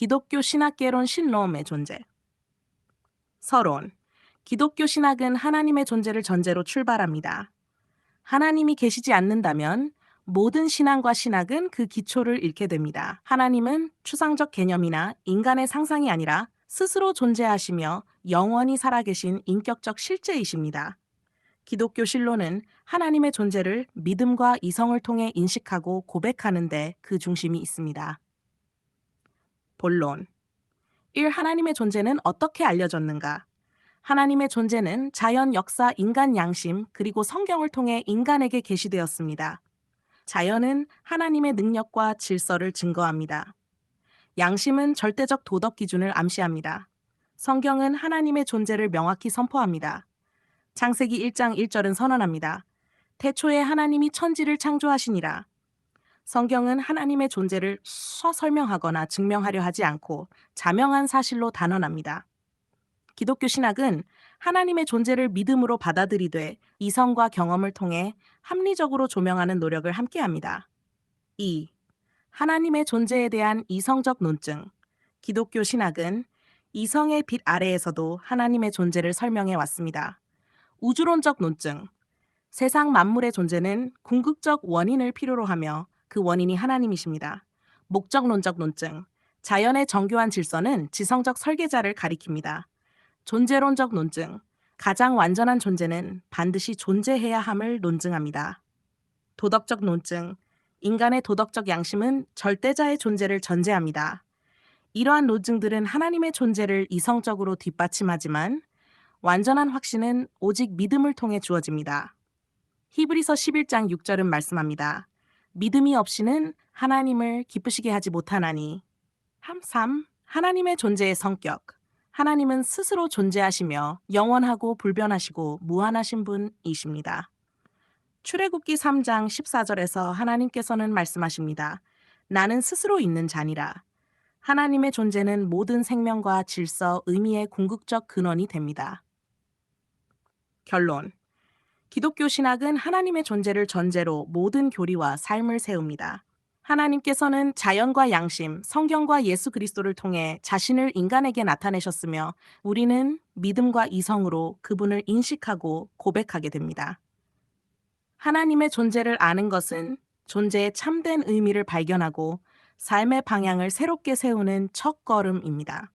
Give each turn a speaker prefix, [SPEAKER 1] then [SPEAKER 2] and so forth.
[SPEAKER 1] 기독교 신학개론 신롬의 존재. 서론. 기독교 신학은 하나님의 존재를 전제로 출발합니다. 하나님이 계시지 않는다면 모든 신앙과 신학은 그 기초를 잃게 됩니다. 하나님은 추상적 개념이나 인간의 상상이 아니라 스스로 존재하시며 영원히 살아계신 인격적 실제이십니다. 기독교 신론은 하나님의 존재를 믿음과 이성을 통해 인식하고 고백하는데 그 중심이 있습니다. 본론 1. 하나님의 존재는 어떻게 알려졌는가? 하나님의 존재는 자연, 역사, 인간 양심, 그리고 성경을 통해 인간에게 계시되었습니다. 자연은 하나님의 능력과 질서를 증거합니다. 양심은 절대적 도덕 기준을 암시합니다. 성경은 하나님의 존재를 명확히 선포합니다. 창세기 1장 1절은 선언합니다. 태초에 하나님이 천지를 창조하시니라. 성경은 하나님의 존재를 서 설명하거나 증명하려 하지 않고 자명한 사실로 단언합니다. 기독교 신학은 하나님의 존재를 믿음으로 받아들이되 이성과 경험을 통해 합리적으로 조명하는 노력을 함께합니다. 2. 하나님의 존재에 대한 이성적 논증. 기독교 신학은 이성의 빛 아래에서도 하나님의 존재를 설명해 왔습니다. 우주론적 논증. 세상 만물의 존재는 궁극적 원인을 필요로 하며 그 원인이 하나님이십니다. 목적론적 논증. 자연의 정교한 질서는 지성적 설계자를 가리킵니다. 존재론적 논증. 가장 완전한 존재는 반드시 존재해야 함을 논증합니다. 도덕적 논증. 인간의 도덕적 양심은 절대자의 존재를 전제합니다. 이러한 논증들은 하나님의 존재를 이성적으로 뒷받침하지만 완전한 확신은 오직 믿음을 통해 주어집니다. 히브리서 11장 6절은 말씀합니다. 믿음이 없이는 하나님을 기쁘시게 하지 못하나니. 3. 하나님의 존재의 성격. 하나님은 스스로 존재하시며 영원하고 불변하시고 무한하신 분이십니다. 출애굽기 3장 14절에서 하나님께서는 말씀하십니다. 나는 스스로 있는 자니라. 하나님의 존재는 모든 생명과 질서, 의미의 궁극적 근원이 됩니다. 결론. 기독교 신학은 하나님의 존재를 전제로 모든 교리와 삶을 세웁니다. 하나님께서는 자연과 양심, 성경과 예수 그리스도를 통해 자신을 인간에게 나타내셨으며 우리는 믿음과 이성으로 그분을 인식하고 고백하게 됩니다. 하나님의 존재를 아는 것은 존재의 참된 의미를 발견하고 삶의 방향을 새롭게 세우는 첫 걸음입니다.